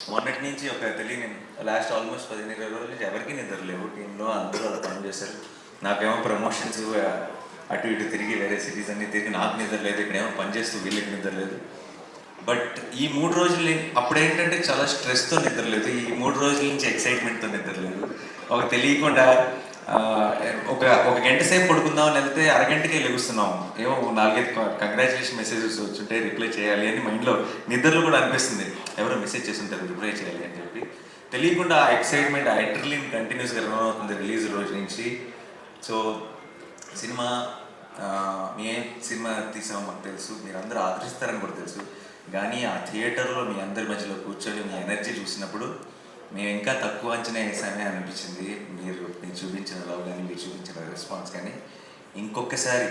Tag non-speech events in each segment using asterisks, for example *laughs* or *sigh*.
మొన్నటి నుంచి ఒక తెలియని లాస్ట్ ఆల్మోస్ట్ పదిహేను ఇరవై రోజుల నుంచి ఎవరికి నిద్ర లేవు. టీంలో అందరూ అలా పని చేశారు. నాకేమో ప్రమోషన్స్ అటు ఇటు తిరిగి వేరే సిటీస్ అన్ని తిరిగి నాకు నిద్ర లేదు ఇక్కడేమో పని చేస్తూ వీళ్ళకి నిద్ర లేదు. బట్ ఈ మూడు రోజులు అప్పుడు ఏంటంటే చాలా స్ట్రెస్తో నిద్రలేదు ఈ మూడు రోజుల నుంచి ఎక్సైట్మెంట్తో నిద్రలేదు ఒక తెలియకుండా ఒక ఒక గంట సేపు పడుకుందామని వెళ్తే అరగంటకే లెగుస్తున్నాం. ఏమో నాలుగైదు కంగ్రాచులేషన్ మెసేజెస్ వచ్చుంటే రిప్లై చేయాలి అని మైండ్లో నిద్రలో కూడా అనిపిస్తుంది. ఎవరో మెసేజ్ చేస్తుంటారు రిప్లై చేయాలి అని చెప్పి. తెలియకుండా ఆ ఎక్సైట్మెంట్ ఆ ఎటర్లిన్ కంటిన్యూస్గా రన్ అవుతుంది రిలీజ్ రోజు నుంచి. సో సినిమా ఆ, మీ సినిమా తీసామో మాకు తెలుసు. మీరు అందరూ ఆదరిస్తారని కూడా తెలుసు. కానీ ఆ థియేటర్లో మీ అందరి మధ్యలో కూర్చొని మీ ఎనర్జీ చూసినప్పుడు మేము ఇంకా తక్కువ అంచనా వేసామే అనిపించింది. మీరు నేను చూపించిన లవ్ కానీ మీరు చూపించిన రెస్పాన్స్ కానీ ఇంకొకసారి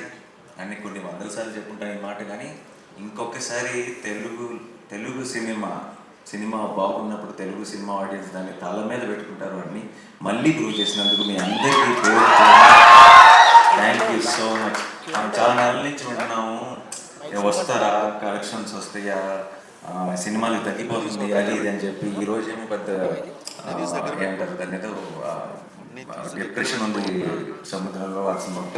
అన్ని కొన్ని వందల సార్లు చెప్పుకుంటాను ఈ మాట కానీ ఇంకొకసారి తెలుగు తెలుగు సినిమా సినిమా బాగున్నప్పుడు తెలుగు సినిమా ఆడియన్స్ దాన్ని తల మీద పెట్టుకుంటారు అని మళ్ళీ ప్రూవ్ చేసినందుకు మీ అందరికీ పేరు థ్యాంక్ యూ సో మచ్ మనం చాలా నెలల నుంచి వింటున్నాము వస్తారా? కలెక్షన్స్ వస్తాయా? సినిమాలు తగ్గిపోతుంది అది ఇది అని చెప్పి ఈ రోజు ఏమో పెద్ద దాన్ని ఏదో డిప్రెషన్ ఉంది సముద్రంలో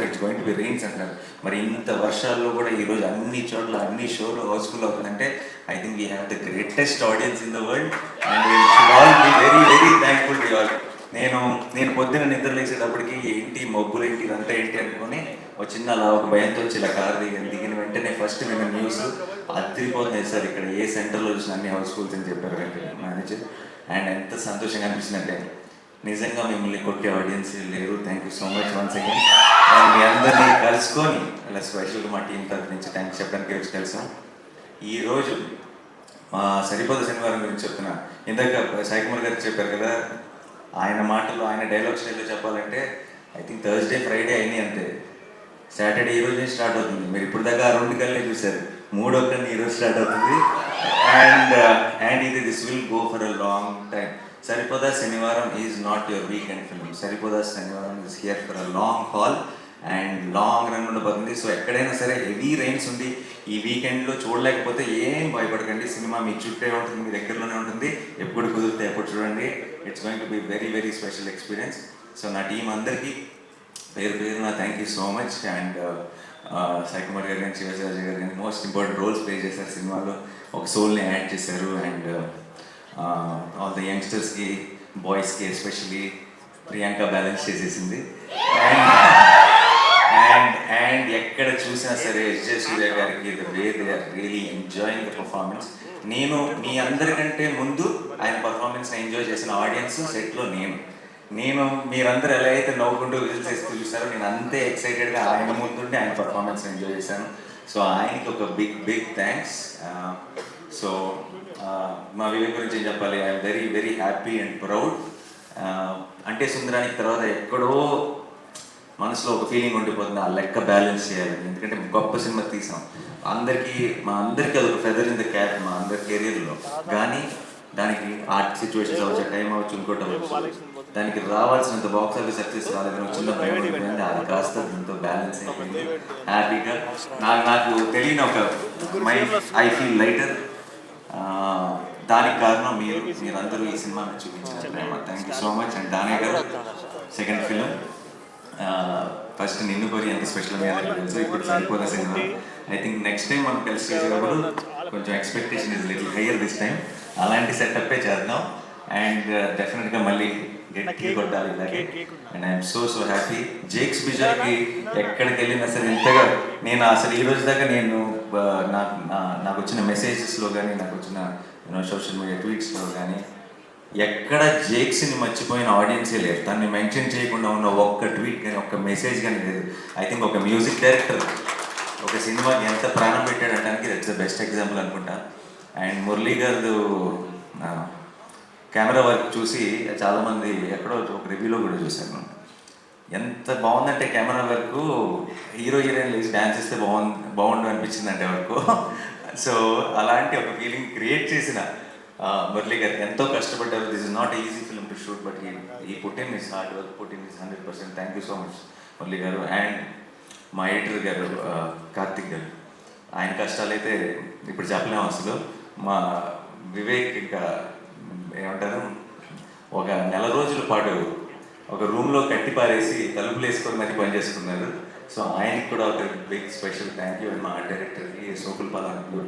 it's going to be rains అంటున్నారు. మరి ఇంత వర్షాల్లో కూడా ఈ రోజు అన్ని చోట్ల అన్ని షోలు హౌస్ఫుల్ అవుతుందంటే I think we have the greatest audience in the world and all be very very thankful to all నేను నేను పొద్దున్న నిద్ర లేచేటప్పటికి ఏంటి మబ్బులు ఏంటి ఇదంతా ఏంటి అనుకొని ఒక చిన్న అలా ఒక భయంతో వచ్చి ఇలా కారు దిగాను దిగిన వెంటనే ఫస్ట్ నేను న్యూస్ అదిరిపోతుంది సార్ ఇక్కడ ఏ సెంటర్లో వచ్చిన అన్ని హౌస్ఫుల్స్ అని చెప్పారు మేనేజర్ అండ్ ఎంత సంతోషంగా అనిపించిందంటే నిజంగా మిమ్మల్ని కొట్టే ఆడియన్స్ లేరు. Thank you so much once again మీ అందరినీ కలుసుకొని ఇలా స్పెషల్గా మా టీం తరఫు నుంచి థ్యాంక్స్ చెప్పడానికి వచ్చి కలిసాం. ఈరోజు మా సరిపోద శనివారం గురించి చెప్తున్నా. ఇందాక సాయికుమార్ గారు చెప్పారు కదా ఆయన మాటలు ఆయన డైలాగ్ స్టైల్లో చెప్పాలంటే ఐ థింక్ థర్స్డే ఫ్రైడే అయినాయి అంతే. సాటర్డే ఈ రోజే స్టార్ట్ అవుతుంది. మీరు ఇప్పుడు దాకా రెండు కల్లే చూశారు. మూడో కన్నా ఈ రోజు స్టార్ట్ అవుతుంది. అండ్ అండ్ ఇది this will go for a long time Saripodhaa Sanivaaram is not your weekend film Saripodhaa Sanivaaram is here for a long haul and long run ఉండబోతుంది సో ఎక్కడైనా సరే హెవీ రైన్స్ ఉంది ఈ వీకెండ్లో చూడలేకపోతే ఏం భయపడకండి. సినిమా మీ చుట్టే ఉంటుంది మీ దగ్గరలోనే ఉంటుంది. ఎప్పుడు కుదిరితే ఎప్పుడు చూడండి. It's going to be very very special experience so నా టీం అందరికీ పేరు పేరున thank you so much and Sai Kumar గారు కానీ శివశాజీ గారు కానీ మోస్ట్ ఇంపార్టెంట్ రోల్స్ ప్లే చేశారు సినిమాలో. ఒక సోల్ని యాడ్ చేశారు. అండ్ ఆల్ ద యంగ్స్టర్స్కి బాయ్స్కి ఎస్పెషలీ ప్రియాంక బ్యాలెన్స్ చేసేసింది. అండ్ *laughs* అండ్ ఎక్కడ చూసినా సరే ఎస్జే సూర్య గారికి the way they are really enjoying the performance నేను మీ అందరికంటే ముందు ఆయన పర్ఫార్మెన్స్ ఎంజాయ్ చేసిన ఆడియన్స్ సెట్లో నేను. నేను మీరందరూ ఎలా అయితే నవ్వుకుంటూ విజిల్స్ వేస్తూ చూసారో నేను అంతే ఎక్సైటెడ్గా ఆయన ముందుండి ఆయన పర్ఫార్మెన్స్ ఎంజాయ్ చేశాను. సో ఆయనకి ఒక బిగ్ బిగ్ థ్యాంక్స్ సో మా వివేక్ గురించి ఏం చెప్పాలి? I'm very very happy and proud అంటే సుందరానికి తర్వాత ఎక్కడో మనసులో ఒక ఫీలింగ్ ఉండిపోతుంది ఆ లెక్క బ్యాలెన్స్ చేయాలి. ఎందుకంటే గొప్ప సినిమా తీసాం. అందరికీ మా అందరికీ అదొక ఫెదర్ ఇన్ ద క్యాప్ మా అందరి కెరీర్లో కానీ దానికి ఆర్ట్ సిచ్యువేషన్స్ అవ్వచ్చు టైం అవ్వచ్చు ఇంకోటి అవ్వచ్చు. దానికి రావాల్సినంత బాక్స్ ఆఫీస్ సక్సెస్ రాలేదని ఒక చిన్న భయం ఉండిపోయింది. అది కాస్త దీంతో బ్యాలెన్స్ అయిపోయింది. హ్యాపీగా నాకు నాకు తెలియని ఒక మై ఐ ఫీల్ లైటర్ దానికి కారణం మీరు మీరందరూ ఈ సినిమాని చూపించిన ప్రేమ thank you so much and దానే గారు సెకండ్ ఫిలిం ఫస్ట్ నిన్ను కోరి ఎంత స్పెషల్ తెలుసు ఇప్పుడు సరిపోదా సినిమా? ఐ థింక్ నెక్స్ట్ టైం మనం కలిసి చేసినప్పుడు కొంచెం expectation is little higher this time అలాంటి సెటప్పే చేద్దాం. అండ్ డెఫినెట్గా మళ్ళీ గట్టి కొట్టాలి ఇలాగే. And I'm so so happy Jakes ఎక్కడికి వెళ్ళినా సరే ఇంతగా నేను అసలు ఈ రోజు దాకా నేను ఆ, నాకు నాకు వచ్చిన మెసేజెస్లో కానీ నాకు వచ్చిన సోషల్ మీడియా ట్వీట్స్లో కానీ ఎక్కడ జేక్స్ని మర్చిపోయిన ఆడియన్సే లేరు. తనని మెన్షన్ చేయకుండా ఉన్న ఒక్క ట్వీట్ కానీ ఒక్క మెసేజ్ కానీ లేదు. ఐ థింక్ ఒక మ్యూజిక్ డైరెక్టర్ ఒక సినిమాకి ఎంత ప్రాణం పెట్టాడటానికి దట్స్ ద బెస్ట్ ఎగ్జాంపుల్ అనుకుంటా. అండ్ మురళీ గారు కెమెరా వర్క్ చూసి చాలామంది ఎక్కడో ఒక రివ్యూలో కూడా చూశాను. ఎంత బాగుందంటే కెమెరా వర్క్ హీరో హీరోయిన్ లేచి డ్యాన్స్ చేస్తే బాగుంది బాగుండు అనిపించిందంటే వరకు సో అలాంటి ఒక ఫీలింగ్ క్రియేట్ చేసిన మురళి గారు ఎంతో కష్టపడ్డారు. This is not easy film to shoot but ఈ ఈ putting is hard work putting is hundred percent thank you so much Murali గారు అండ్ మా ఎడిటర్ గారు కార్తిక్ గారు. ఆయన కష్టాలు అయితే ఇప్పుడు చెప్పలేము అసలు. మా వివేక్ ఇంకా ఏమంటారు? ఒక నెల రోజుల పాటు ఒక రూమ్లో కట్టి పారేసి తలుపులు వేసుకొని మరి పని చేసుకున్నారు. సో ఆయనకి కూడా ఒక big special thank you and మా డైరెక్టర్కి సోకుల్ పాలనకు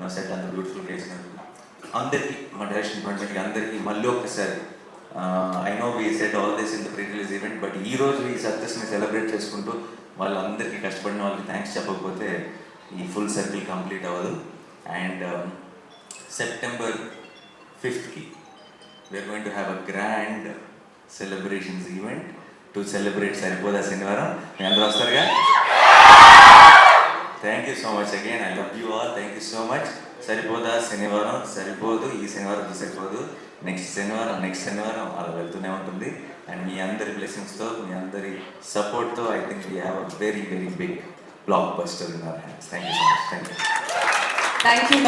మా సెట్ అంత బ్యూటిఫుల్ వేసినారు అందరికీ మా డైరెక్షన్ డిపార్ట్మెంట్కి అందరికీ మళ్ళీ ఒక్కసారి I know we set all this in the pre release event but ఈ రోజు ఈ సక్సెస్ని సెలబ్రేట్ చేసుకుంటూ వాళ్ళందరికీ కష్టపడిన వాళ్ళకి థ్యాంక్స్ చెప్పకపోతే ఈ ఫుల్ సర్కిల్ కంప్లీట్ అవ్వదు. And September ఫిఫ్త్కి we're going to have a grand celebrations event to celebrate Saripodhaa Sanivaaram మీ అందరూ వస్తారుగా? Thank you so much again I love you all thank you so much Saripodhaa Sanivaaram? సరిపోదు. ఈ శనివారం సరిపోదు? Next శనివారం next శనివారం అలా వెళ్తూనే ఉంటుంది. అండ్ మీ అందరి బ్లెస్సింగ్స్తో మీ అందరి సపోర్ట్తో I think we have a very very big blockbuster in our hands thank you so much thank you thank you